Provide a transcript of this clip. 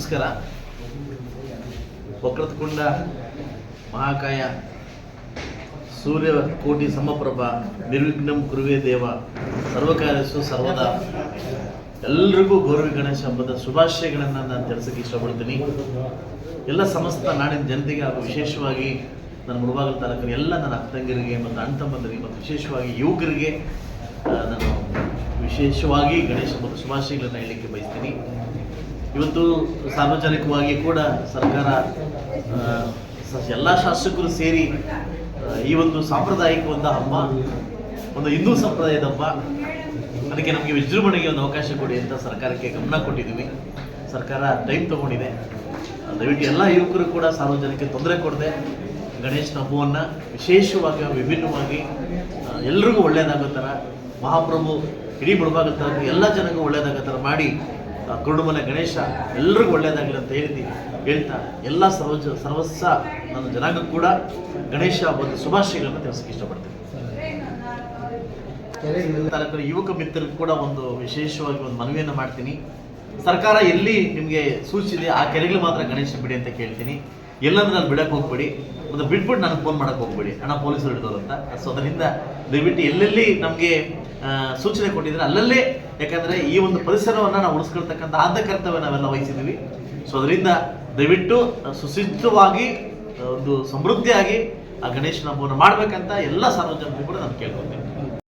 ವಕೀಲ ಮಹಾಕಾಯ, ಸೂರ್ಯ ಕೋಟಿ ಸಮಪ್ರಭ, ನಿರ್ವಿಘ್ನಂ ಕುರುವೆ ದೇವ, ಸರ್ವಕಾರ್ಯಸ್ಸು ಸರ್ವದಾ. ಎಲ್ರಿಗೂ ಗೌರವಿ ಗಣೇಶ ಹಬ್ಬದ ಶುಭಾಶಯಗಳನ್ನು ನಾನು ತಿಳಿಸೋಕ್ಕೆ ಇಷ್ಟಪಡ್ತೀನಿ. ಎಲ್ಲ ಸಮಸ್ತ ನಾಡಿನ ಜನತೆಗೆ ಹಾಗೂ ವಿಶೇಷವಾಗಿ ನನ್ನ ಮುಳುಬಾಗಲ ತಾಲೂಕಿನ ಎಲ್ಲ ನನ್ನ ಅಕ್ಕಂಗರಿಗೆ ಮತ್ತು ಅಣ್ಣ ಮತ್ತು ವಿಶೇಷವಾಗಿ ಯುವಕರಿಗೆ ನಾನು ವಿಶೇಷವಾಗಿ ಗಣೇಶ ಹಬ್ಬದ ಶುಭಾಶಯಗಳನ್ನು ಹೇಳಲಿಕ್ಕೆ ಬಯಸ್ತೀನಿ. ಇವತ್ತು ಸಾರ್ವಜನಿಕವಾಗಿ ಕೂಡ ಸರ್ಕಾರ ಎಲ್ಲ ಶಾಸಕರು ಸೇರಿ ಈ ಒಂದು ಸಾಂಪ್ರದಾಯಿಕ ಒಂದು ಹಬ್ಬ, ಒಂದು ಹಿಂದೂ ಸಂಪ್ರದಾಯದ ಹಬ್ಬ, ಅದಕ್ಕೆ ನಮಗೆ ವಿಜೃಂಭಣೆಗೆ ಒಂದು ಅವಕಾಶ ಕೊಡಿ ಅಂತ ಸರ್ಕಾರಕ್ಕೆ ಗಮನ ಕೊಟ್ಟಿದ್ದೀವಿ. ಸರ್ಕಾರ ಟೈಮ್ ತಗೊಂಡಿದೆ. ದಯವಿಟ್ಟು ಎಲ್ಲ ಯುವಕರು ಕೂಡ ಸಾರ್ವಜನಿಕ ತೊಂದರೆ ಕೊಡದೆ ಗಣೇಶನ ಹಬ್ಬವನ್ನು ವಿಶೇಷವಾಗಿ, ವಿಭಿನ್ನವಾಗಿ ಎಲ್ರಿಗೂ ಒಳ್ಳೆಯದಾಗೋ ಥರ, ಮಹಾಪ್ರಭು, ಇಡೀ ತಾಲೂಕು ಎಲ್ಲ ಜನಕ್ಕೂ ಒಳ್ಳೆಯದಾಗೋ ಥರ ಮಾಡಿ ಆ, ಕುರುಡುಮಲೆ ಗಣೇಶ ಎಲ್ರಿಗೂ ಒಳ್ಳೆಯದಾಗಲಿ ಅಂತ ಹೇಳ್ತಿ ಹೇಳ್ತಾ ಎಲ್ಲ ಸರ್ವಜ ಸರ್ವಸ್ವ ನನ್ನ ಜನಾಂಗಕ್ಕೂ ಕೂಡ ಗಣೇಶ ಒಂದು ಶುಭಾಶಯಗಳನ್ನು ತಿಳಿಸಕ್ಕೆ ಇಷ್ಟಪಡ್ತೀನಿ. ತಾಲೂಕಿನ ಯುವಕ ಮಿತ್ರರಿಗೆ ಕೂಡ ಒಂದು ವಿಶೇಷವಾಗಿ ಒಂದು ಮನವಿಯನ್ನು ಮಾಡ್ತೀನಿ. ಸರ್ಕಾರ ಎಲ್ಲಿ ನಿಮಗೆ ಸೂಚಿಸಿದೆ ಆ ಕೆರೆಗಳು ಮಾತ್ರ ಗಣೇಶ ಬಿಡಿ ಅಂತ ಕೇಳ್ತೀನಿ. ಎಲ್ಲಂದ್ರೆ ನಾನು ಬಿಡಕ್ಕೆ ಹೋಗ್ಬೇಡಿ. ಒಂದು ಬಿಟ್ಬಿಟ್ಟು ನನಗೆ ಫೋನ್ ಮಾಡಕ್ಕೆ ಹೋಗ್ಬೇಡಿ. ಹಣ ಪೊಲೀಸರು ಹಿಡಿದವರು ಅಂತ. ಸೊ ಅದರಿಂದ ದಯವಿಟ್ಟು ಎಲ್ಲೆಲ್ಲಿ ನಮಗೆ ಸೂಚನೆ ಕೊಟ್ಟಿದ್ರೆ ಅಲ್ಲಲ್ಲೇ ಯಾಕಂದರೆ ಈ ಒಂದು ಪರಿಸರವನ್ನು ನಾವು ಉಳಿಸ್ಕೊಳ್ತಕ್ಕಂಥ ಆದ ಕರ್ತವ್ಯ ನಾವೆಲ್ಲ ವಹಿಸಿದ್ದೀವಿ. ಸೊ ಅದರಿಂದ ದಯವಿಟ್ಟು ಸುಸಿದ್ಧವಾಗಿ ಒಂದು ಸಮೃದ್ಧಿಯಾಗಿ ಆ ಗಣೇಶನ ಹಬ್ಬವನ್ನು ಮಾಡಬೇಕಂತ ಎಲ್ಲ ಸಾರ್ವಜನಿಕರು ಕೂಡ ನಾನು ಕೇಳ್ಕೊತೀನಿ